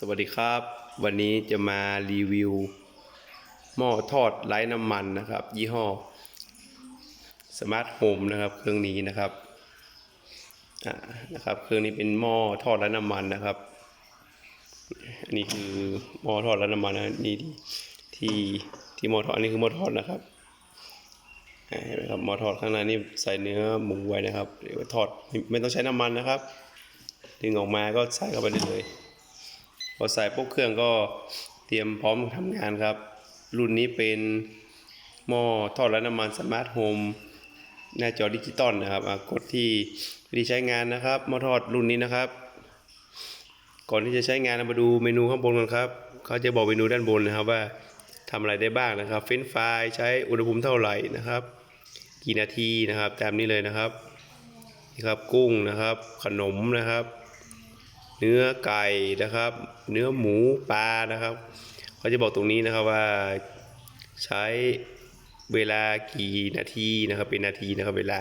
สวัสดีครับ วันนี้จะมารีวิว หม้อทอดไร้น้ำมันนะครับ ยี่ห้อสมาร์ทโฮมนะครับ เครื่องนี้นะครับอ่านะครับ เครื่องนี้เป็นหม้อทอดไร้น้ำมันนะครับ อันนี้คือหม้อทอดไร้น้ำมันนะนี่ที่ที่หม้อทอดอันนี้คือหม้อทอดนะครับเห็นไหมครับหม้อทอดข้างในนี่ใส่เนื้อหมูไว้นะครับเดี๋ยวทอดไมไม่ต้องใช้น้ำมันนะครับดึงออกมาก็ใส่เข้าไปได้เลย พอใส่ปุ๊บเครื่องก็เตรียมพร้อมทำงานครับ รุ่นนี้เป็นหม้อทอดไร้น้ำมันสมาร์ทโฮมหน้าจอดิจิตอลนะครับอะกดที่วิธีใช้งานนะครับหม้อทอดรุ่นนี้นะครับ ก่อนที่จะใช้งานเรามาดูเมนูข้างบนกันครับเขาจะบอกเมนูด้านบนนะครับว่าทำอะไรได้บ้างนะครับ เฟรนช์ฟรายใช้อุณหภูมิเท่าไหร่นะครับ กี่นาทีนะครับ ตามนี้เลยนะครับนี่ครับกุ้งนะครับ ขนมนะครับ เนื้อไก่นะครับ เนื้อหมูปลานะครับเขาจะบอกตรงนี้นะครับว่าใช้เวลากี่นาทีนะครับเป็นนาทีนะครับเวลา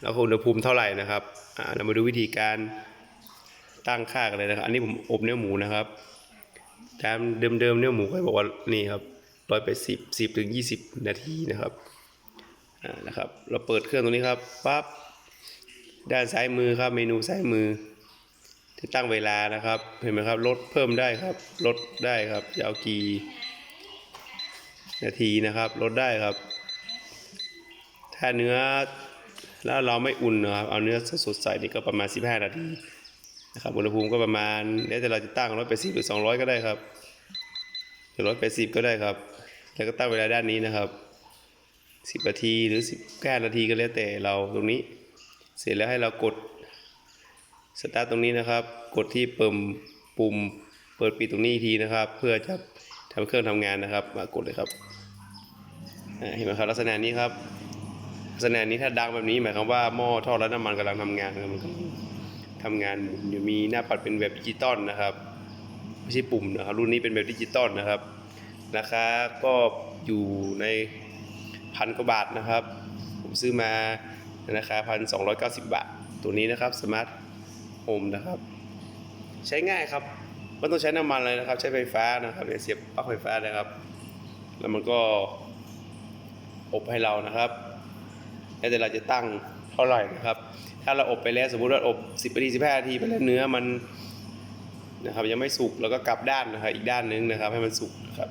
แล้วอุณหภูมิเท่าไหร่นะครับอ่าเรามาดูวิธีการตั้งค่ากันเลยนะครับ อันนี้ผมอบเนื้อหมูนะครับตามเดิมๆเนื้อหมูเขาบอกว่านี่ครับร้อยไปสิบสิบถึงยี่สิบนาทีนะครับอ่านะครับ เราเปิดเครื่องตรงนี้ครับปั๊บด้านซ้ายมือครับเมนูซ้ายมือ ที่ตั้งเวลานะครับ เห็นไหมครับ ลดเพิ่มได้ครับ ลดได้ครับจะเอากี่นาทีนะครับ ลดได้ครับ ถ้าเนื้อแล้วเราไม่อุ่นนะครับ เอาเนื้อสดใส่นี่ก็ประมาณ 15 นาทีนะครับ อุณหภูมิก็ประมาณแล้วแต่เราจะตั้งร้อยแปดสิบหรือสองร้อยก็ได้ครับหรือร้อยแปดสิบก็ได้ครับ แล้วก็ตั้งเวลาด้านนี้นะครับสิบนาทีหรือสิบแค่นาทีก็แล้วแต่เราตรงนี้ เสร็จแล้วให้เรากด สตาร์ทตรงนี้นะครับ กดที่ปุ่มปุ่มเปิดปิดตรงนี้ทีนะครับ เพื่อจะทำให้เครื่องทำงานนะครับ มากดเลยครับเห็นไหมครับลักษณะนี้ครับลักษณะนี้ถ้าดังแบบนี้หมายความว่าหม้อทอดและน้ำมันกำลังทำงานมันกำลังทำงานหมุนอยู่มีหน้าปัดเป็นแบบดิจิตอลนะครับไม่ใช่ปุ่มนะครับรุ่นนี้เป็นแบบดิจิตอลนะครับราคาก็อยู่ในพันกว่าบาทนะครับ ผมซื้อมาในราคาพันสองร้อยเก้าสิบบาท ตัวนี้นะครับสมาร์ท โฮมนะครับ ใช้ง่ายครับไม่ต้องใช้น้ำมันเลยนะครับ ใช้ไฟฟ้านะครับเนี่ยเสียบปลั๊กไฟฟ้านะครับ แล้วมันก็อบให้เรานะครับแล้วแต่เราจะตั้งเท่าไหร่นะครับ ถ้าเราอบไปแล้วสมมุติว่าอบ10นาที15นาทีไปแล้วเนื้อมันนะครับ ยังไม่สุกเราก็กลับด้านนะครับ อีกด้านนึงนะครับ ให้มันสุกนะครับ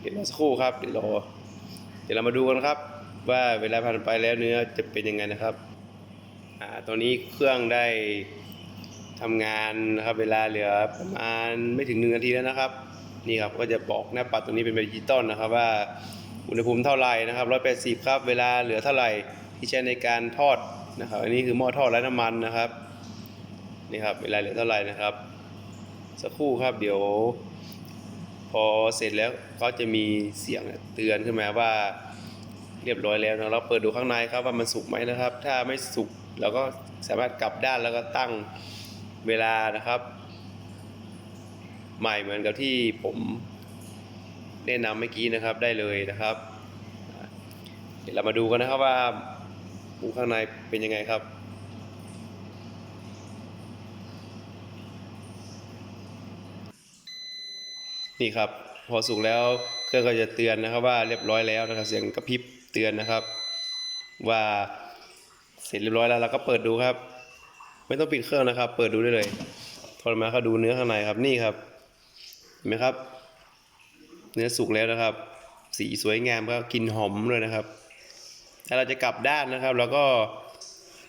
เดี๋ยวรอสักครู่ครับเดี๋ยวรอเดี๋ยวเรามาดูกันครับ ว่าเวลาผ่านไปแล้วเนื้อจะเป็นยังไงนะครับ ตอนนี้เครื่องได้ทำงานนะครับเวลาเหลือประมาณไม่ถึงหนึ่งนาทีแล้วนะครับนี่ครับก็จะบอกหน้าปัดตรงนี้เป็นแบบดิจิตอลนะครับว่าอุณหภูมิเท่าไหร่นะครับร้อยแปดสิบครับเวลาเหลือเท่าไหร่ที่ใช้ในการทอดนะครับ อันนี้คือหม้อทอดไร้น้ำมันนะครับนี่ครับเวลาเหลือเท่าไหร่นะครับ สักครู่ครับเดี๋ยว พอเสร็จแล้วก็จะมีเสียงเตือนขึ้นมาว่า เรียบร้อยแล้วนะเราเปิดดูข้างในครับว่ามันสุกไหมนะครับ ถ้าไม่สุกเราก็สามารถกลับด้านแล้วก็ตั้งเวลานะครับ ใหม่เหมือนกับที่ผมแนะนำเมื่อกี้นะครับได้เลยนะครับ เดี๋ยวเรามาดูกันนะครับว่าหมูข้างในเป็นยังไงครับนี่ครับพอสุกแล้วเครื่องก็จะเตือนนะครับว่าเรียบร้อยแล้วนะครับเสียงกระพริบ เตือนนะครับ ว่าเสร็จเรียบร้อยแล้วเราก็เปิดดูครับ ไม่ต้องปิดเครื่องนะครับ เปิดดูได้เลยทอมาเขาดูเนื้อข้างในครับนี่ครับเห็นไหมครับ เนื้อสุกแล้วนะครับ สีสวยงามครับกินหอมเลยนะครับ ถ้าเราจะกลับด้านนะครับ แล้วก็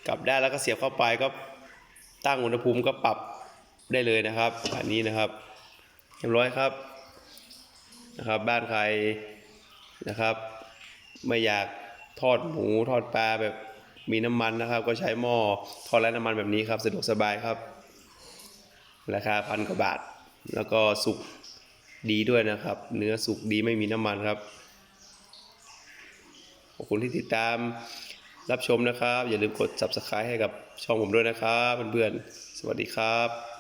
กลับด้านแล้วก็เสียบเข้าไปก็ตั้งอุณหภูมิก็ปรับได้เลยนะครับ อันนี้นะครับเรียบร้อยครับนะครับ บ้านใครนะครับ ไม่อยากทอดหมูทอดปลาแบบมีน้ำมันนะครับ ก็ใช้หม้อทอดไร้น้ำมันแบบนี้ครับ สะดวกสบายครับราคาพันกว่าบาท แล้วก็สุกดีด้วยนะครับ เนื้อสุกดีไม่มีน้ำมันครับขอบคุณที่ติดตามรับชมนะครับ อย่าลืมกด subscribe ให้กับช่องผมด้วยนะครับเพื่อนๆสวัสดีครับ